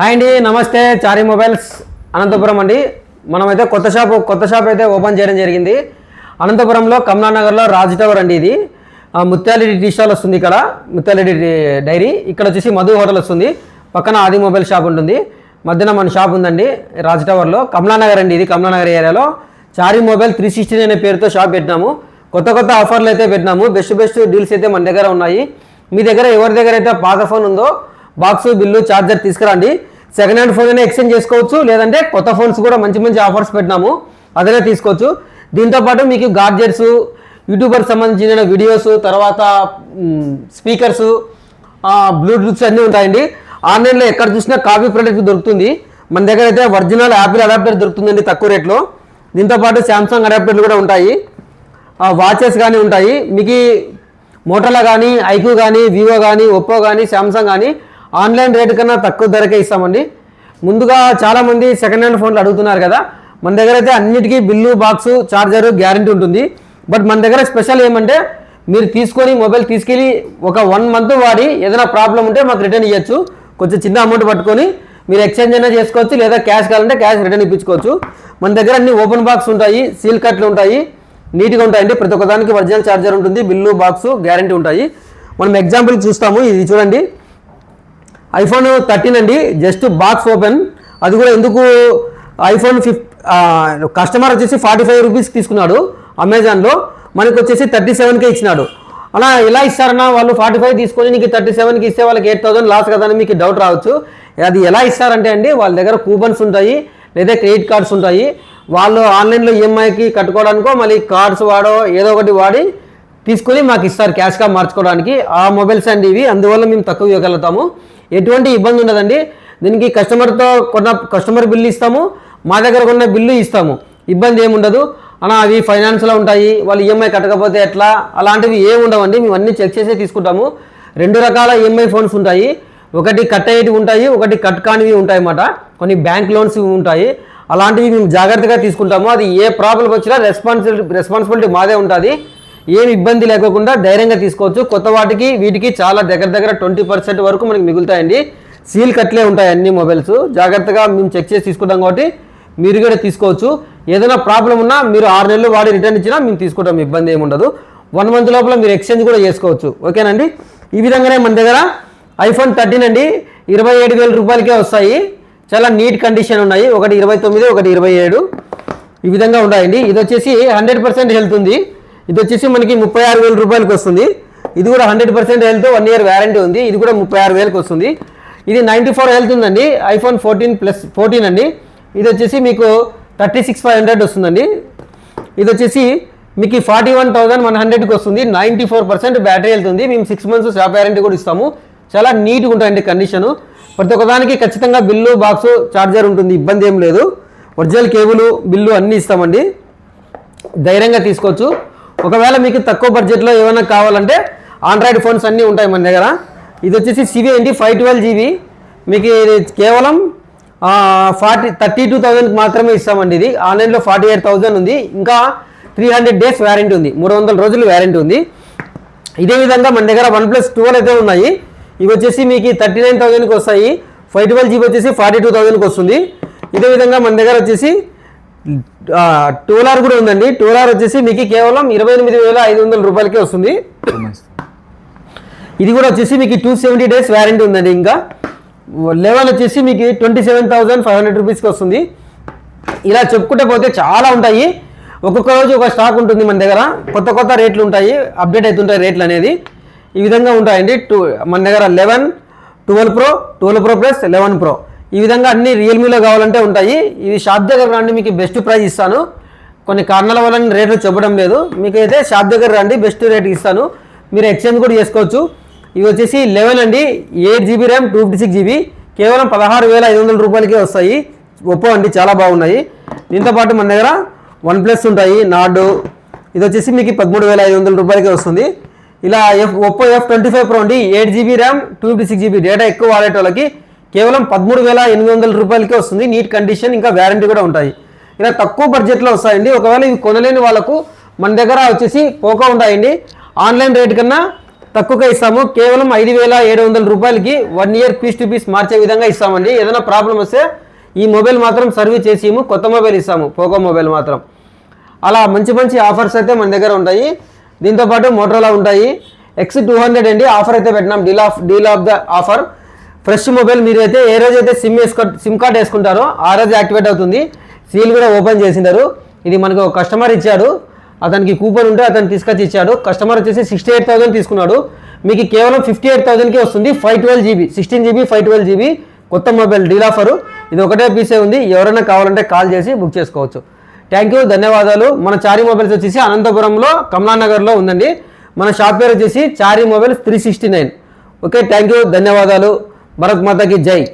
Hi అండి నమస్తే చారీ mobiles Anantapuram అండి. మనమైతే కొత్త షాప్ కొత్త షాప్ అయితే ఓపెన్ చేయడం జరిగింది. అనంతపురంలో కమలానగర్లో రాజ్ టవర్ అండి ఇది. ముత్యాలిడి ముత్యాలరెడ్డి టీ స్టాల్ వస్తుంది ఇక్కడ ముత్యాలరెడ్డి డైరీ. ఇక్కడ వచ్చేసి మధు హోటల్ వస్తుంది. పక్కన ఆది మొబైల్ షాప్ ఉంటుంది. మధ్యన మన షాప్ ఉందండి రాజ్ టవర్లో. కమలానగర్ అండి ఇది కమలానగర్ ఏరియాలో. చారీ మొబైల్ త్రీ సిక్స్టీ అనే పేరుతో షాప్ పెట్టినాము. కొత్త కొత్త ఆఫర్లు అయితే పెట్టినాము. బెస్ట్ బెస్ట్ డీల్స్ అయితే మన దగ్గర ఉన్నాయి. మీ దగ్గర ఎవరి దగ్గర అయితే పాత ఫోన్ ఉందో బాక్స్ బిల్లు ఛార్జర్ తీసుకురండి. సెకండ్ హ్యాండ్ ఫోన్ అయినా ఎక్స్చేంజ్ చేసుకోవచ్చు. లేదంటే కొత్త ఫోన్స్ కూడా మంచి మంచి ఆఫర్స్ పెట్టినాము అదైనా తీసుకోవచ్చు. దీంతో పాటు మీకు గార్జెట్స్ యూట్యూబర్ సంబంధించిన వీడియోస్ తర్వాత స్పీకర్స్ బ్లూటూత్స్ అన్నీ ఉంటాయండి. ఆన్లైన్లో ఎక్కడ చూసినా కాపీ ప్రోడక్ట్ దొరుకుతుంది. మన దగ్గర అయితే ఒరిజినల్ యాపిల్ అడాప్టర్ దొరుకుతుందండి తక్కువ రేట్లో. దీంతో పాటు శాంసంగ్ అడాప్టర్లు కూడా ఉంటాయి. వాచెస్ కానీ ఉంటాయి. మీకు మోటోలా కానీ ఐక్యూ కానీ వివో కానీ ఒప్పో కానీ శాంసంగ్ కానీ ఆన్లైన్ రేట్ కన్నా తక్కువ ధరకే ఇస్తామండి. ముందుగా చాలామంది సెకండ్ హ్యాండ్ ఫోన్లు అడుగుతున్నారు కదా. మన దగ్గర అయితే అన్నిటికీ బిల్లు బాక్సు చార్జర్ గ్యారంటీ ఉంటుంది. బట్ మన దగ్గర స్పెషల్ ఏమంటే మీరు తీసుకొని మొబైల్ తీసుకెళ్ళి ఒక వన్ మంత్ వాడి ఏదైనా ప్రాబ్లం ఉంటే మాకు రిటర్న్ ఇవ్వచ్చు కొంచెం చిన్న అమౌంట్ పట్టుకొని మీరు ఎక్స్చేంజ్ అయినా చేసుకోవచ్చు లేదా క్యాష్ కావాలంటే క్యాష్ రిటర్న్ ఇప్పించుకోవచ్చు. మన దగ్గర అన్ని ఓపెన్ బాక్స్ ఉంటాయి సీల్ కట్లు ఉంటాయి నీట్గా ఉంటాయండి. ప్రతి ఒక్కదానికి ఒరిజినల్ ఛార్జర్ ఉంటుంది బిల్లు బాక్స్ గ్యారంటీ ఉంటాయి. మనం ఎగ్జాంపుల్ చూస్తాము ఇది చూడండి. ఐఫోన్ థర్టీన్ అండి. Just box open. అది కూడా ఎందుకు ఐఫోన్ ఫిఫ్ కస్టమర్ వచ్చేసి ఫార్టీ ఫైవ్ రూపీస్కి తీసుకున్నాడు అమెజాన్లో. మనకు వచ్చేసి థర్టీ సెవెన్కే ఇచ్చినాడు. అలా ఎలా ఇస్తారన్నా వాళ్ళు ఫార్టీ ఫైవ్ తీసుకొని నీకు థర్టీ సెవెన్కి ఇస్తే వాళ్ళకి ఎయిట్ థౌసండ్ లాస్ కదా అని మీకు డౌట్ రావచ్చు. అది ఎలా ఇస్తారంటే అండి వాళ్ళ దగ్గర కూపన్స్ ఉంటాయి లేదా క్రెడిట్ కార్డ్స్ ఉంటాయి. వాళ్ళు ఆన్లైన్లో ఈఎంఐకి కట్టుకోవడానికో మళ్ళీ కార్డ్స్ వాడో ఏదో ఒకటి వాడి తీసుకొని మాకు ఇస్తారు క్యాష్గా మార్చుకోవడానికి. ఆ మొబైల్స్ అండి ఇవి అందువల్ల మేము తక్కువ ఇవ్వగలుగుతాము. ఎటువంటి ఇబ్బంది ఉండదండి. దీనికి కస్టమర్తో కొన్న కస్టమర్ బిల్లు ఇస్తాము మా దగ్గర కొన్న బిల్లు ఇస్తాము. ఇబ్బంది ఏముండదు అలా అవి ఫైనాన్స్లో ఉంటాయి వాళ్ళు ఈఎంఐ కట్టకపోతే ఎట్లా? అలాంటివి ఏమి ఉండవండి. మేము అన్నీ చెక్ చేసే తీసుకుంటాము. రెండు రకాల ఈఎంఐ ఫోన్స్ ఉంటాయి. ఒకటి కట్ అయ్యేటివి ఉంటాయి ఒకటి కట్ కానివి ఉంటాయి అన్నమాట. కొన్ని బ్యాంక్ లోన్స్ ఉంటాయి. అలాంటివి మేము జాగ్రత్తగా తీసుకుంటాము. అది ఏ ప్రాబ్లం వచ్చినా రెస్పాన్సిబిలిటీ రెస్పాన్సిబిలిటీ మాదే ఉంటుంది. ఏమి ఇబ్బంది లేకోకుండా ధైర్యంగా తీసుకోవచ్చు. కొత్త వాటికి వీటికి చాలా దగ్గర దగ్గర ట్వంటీ పర్సెంట్ వరకు మనకి మిగులుతాయండి. సీల్ కట్లే ఉంటాయి అన్ని మొబైల్స్. జాగ్రత్తగా మేము చెక్ చేసి తీసుకుంటాం కాబట్టి మీరు కూడా తీసుకోవచ్చు. ఏదైనా ప్రాబ్లం ఉన్నా మీరు ఆరు నెలలు వాడి రిటర్న్ ఇచ్చినా మేము తీసుకుంటాం ఇబ్బంది ఏమి ఉండదు. వన్ మంత్ లోపల మీరు ఎక్స్చేంజ్ కూడా చేసుకోవచ్చు. ఓకేనండి? ఈ విధంగానే మన దగ్గర ఐఫోన్ థర్టీన్ అండి. ఇరవై ఏడు వేల రూపాయలకే వస్తాయి. చాలా నీట్ కండిషన్ ఉన్నాయి. ఒకటి ఇరవై తొమ్మిది ఒకటి ఇరవై ఏడు. ఈ విధంగా ఉన్నాయండి ఇది వచ్చేసి హండ్రెడ్ పర్సెంట్ హెల్త్ ఉంది. ఇది వచ్చేసి మనకి ముప్పై ఆరు వేల రూపాయలకి వస్తుంది. ఇది కూడా hundred percent health one year warranty ఉంది. ఇది కూడా ముప్పై ఆరు వేలకు వస్తుంది. ఇది నైంటీ ఫోర్ హెల్త్ ఉందండి. ఐఫోన్ ఫోర్టీన్ ప్లస్ ఫోర్టీన్ అండి. ఇది వచ్చేసి మీకు థర్టీ సిక్స్ ఫైవ్ హండ్రెడ్ వస్తుందండి. ఇది వచ్చేసి మీకు ఫార్టీ వన్ థౌసండ్ వన్ హండ్రెడ్కి వస్తుంది. నైంటీ ఫోర్ పర్సెంట్ బ్యాటరీ వెళ్తుంది మేము సిక్స్ మంత్స్ షాప్ వ్యారంటీ కూడా ఇస్తాము. చాలా నీట్గా ఉంటాయండి కండిషను ప్రతి ఒక్కదానికి ఖచ్చితంగా బిల్లు బాక్సు చార్జర్ ఉంటుంది. ఇబ్బంది ఏం లేదు. ఒరిజినల్ కేబుల్ బిల్లు అన్నీ ఇస్తామండి. ధైర్యంగా తీసుకోవచ్చు. ఒకవేళ మీకు తక్కువ బడ్జెట్లో ఏమైనా కావాలంటే ఆండ్రాయిడ్ ఫోన్స్ అన్నీ ఉంటాయి మన దగ్గర. ఇది వచ్చేసి సివి అండి ఫైవ్ ట్వెల్వ్ జీబీ మీకు ఇది కేవలం ఫార్టీ థర్టీ టూ థౌజండ్కి మాత్రమే ఇస్తామండి ఇది. ఆన్లైన్లో ఫార్టీ ఎయిట్ థౌజండ్ ఉంది. ఇంకా త్రీ హండ్రెడ్ డేస్ వ్యారంటీ ఉంది. మూడు వందల రోజులు వ్యారంటీ ఉంది. ఇదే విధంగా మన దగ్గర వన్ ప్లస్ ట్వెల్వ్ అయితే ఉన్నాయి. ఇవి వచ్చేసి మీకు థర్టీ నైన్ థౌసండ్కి వస్తాయి. ఫైవ్ ట్వెల్వ్ జీబీ వచ్చేసి ఫార్టీ టూ థౌజండ్కి వస్తుంది. ఇదే విధంగా మన దగ్గర వచ్చేసి టూలార్ కూడా ఉందండి. టూలార్ వచ్చేసి మీకు కేవలం ఇరవై ఎనిమిది వేల ఐదు వందల రూపాయలకే వస్తుంది. ఇది కూడా వచ్చేసి మీకు టూ సెవెంటీ డేస్ వ్యారంటీ ఉందండి ఇంకా. లెవెన్ వచ్చేసి మీకు twenty seven thousand five hundred రూపీస్కి వస్తుంది. ఇలా చెప్పుకుంటే పోతే చాలా ఉంటాయి. ఒక్కొక్క రోజు ఒక స్టాక్ ఉంటుంది మన దగ్గర. కొత్త కొత్త రేట్లు ఉంటాయి. అప్డేట్ అవుతుంటాయి రేట్లు అనేది. ఈ విధంగా ఉంటాయండి. టూ మన దగ్గర eleven twelve pro twelve pro plus eleven pro. ఈ విధంగా అన్ని రియల్మీలో కావాలంటే ఉంటాయి. ఇది షాప్ దగ్గర రండి మీకు బెస్ట్ ప్రైస్ ఇస్తాను. కొన్ని కారణాల వల్ల నేను రేట్లు చెప్పడం లేదు. మీకు అయితే షాప్ దగ్గర రండి బెస్ట్ రేట్ ఇస్తాను. మీరు ఎక్స్చేంజ్ కూడా చేసుకోవచ్చు. ఇవి వచ్చేసి లెవెన్ అండి. Eight GB RAM two fifty six GB కేవలం పదహారు వేల ఐదు వందల రూపాయలకే వస్తాయి. ఒప్పో అండి చాలా బాగున్నాయి. దీంతో పాటు మన దగ్గర వన్ ప్లస్ ఉంటాయి నాడు ఇది వచ్చేసి మీకు పదమూడు వేల ఐదు వందల రూపాయలకే వస్తుంది. ఇలా F Oppo F twenty five pro అండి. Eight GB RAM two fifty six GB data ఎక్కువ వాడేట వాళ్ళకి కేవలం పదమూడు వేల ఎనిమిది వందల రూపాయలకే వస్తుంది. నీట్ కండిషన్ ఇంకా వ్యారంటీ కూడా ఉంటాయి. ఇలా తక్కువ బడ్జెట్లో వస్తాయండి. ఒకవేళ ఇవి కొనలేని వాళ్ళకు మన దగ్గర వచ్చేసి పోకో ఉంటాయండి. ఆన్లైన్ రేట్ కన్నా తక్కువగా ఇస్తాము. కేవలం ఐదు వేల ఏడు వందల రూపాయలకి one year piece to piece మార్చే విధంగా ఇస్తామండి. ఏదైనా ప్రాబ్లం వస్తే ఈ మొబైల్ మాత్రం సర్వీస్ చేసి కొత్త మొబైల్ ఇస్తాము. పోకో మొబైల్ మాత్రం. అలా మంచి మంచి ఆఫర్స్ అయితే మన దగ్గర ఉంటాయి. దీంతోపాటు మోటరోలా ఉంటాయి. ఎక్స్ టూ హండ్రెడ్ అండి. ఆఫర్ అయితే పెట్టినాం. Deal of deal of the offer. Fresh mobile మీరు అయితే ఏ రోజు అయితే సిమ్ వేసుకో సిమ్ కార్డ్ వేసుకుంటారో ఆ రోజు యాక్టివేట్ అవుతుంది. సీల్ కూడా ఓపెన్ చేసినారు ఇది మనకు ఒక కస్టమర్ ఇచ్చాడు. అతనికి కూపన్ ఉంటే అతను తీసుకొచ్చి ఇచ్చాడు. కస్టమర్ వచ్చేసి సిక్స్టీ ఎయిట్ థౌసండ్ తీసుకున్నాడు. మీకు కేవలం ఫిఫ్టీ ఎయిట్ థౌసండ్కి వస్తుంది. Five twelve GB sixteen GB five twelve GB కొత్త మొబైల్ డీల్ ఆఫరు ఇది ఒకటే పీసే ఉంది. ఎవరైనా కావాలంటే కాల్ చేసి బుక్ చేసుకోవచ్చు. థ్యాంక్ యూ ధన్యవాదాలు. మన చారీ మొబైల్స్ వచ్చేసి అనంతపురంలో కమలానగర్లో ఉందండి. మన షాప్ పేరు వచ్చేసి Chari mobiles three sixty nine okay thank you ధన్యవాదాలు. भरत माता की जय